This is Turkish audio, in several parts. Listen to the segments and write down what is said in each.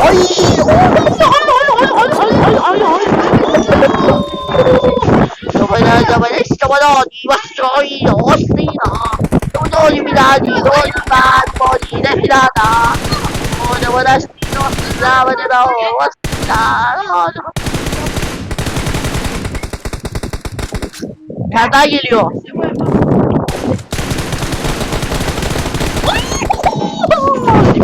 Ay! Giovanna, Giovanna, Giovanni, ma soi, ostina! Non ho eliminati, non ho fatto di defilata! Oh, devo da stino, stava di da ostina! No, no! Kadar geliyor.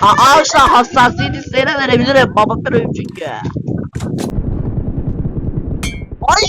Arkadaşlar hassasiyet isteğine verebilirim. Babam benim çünkü. Ay!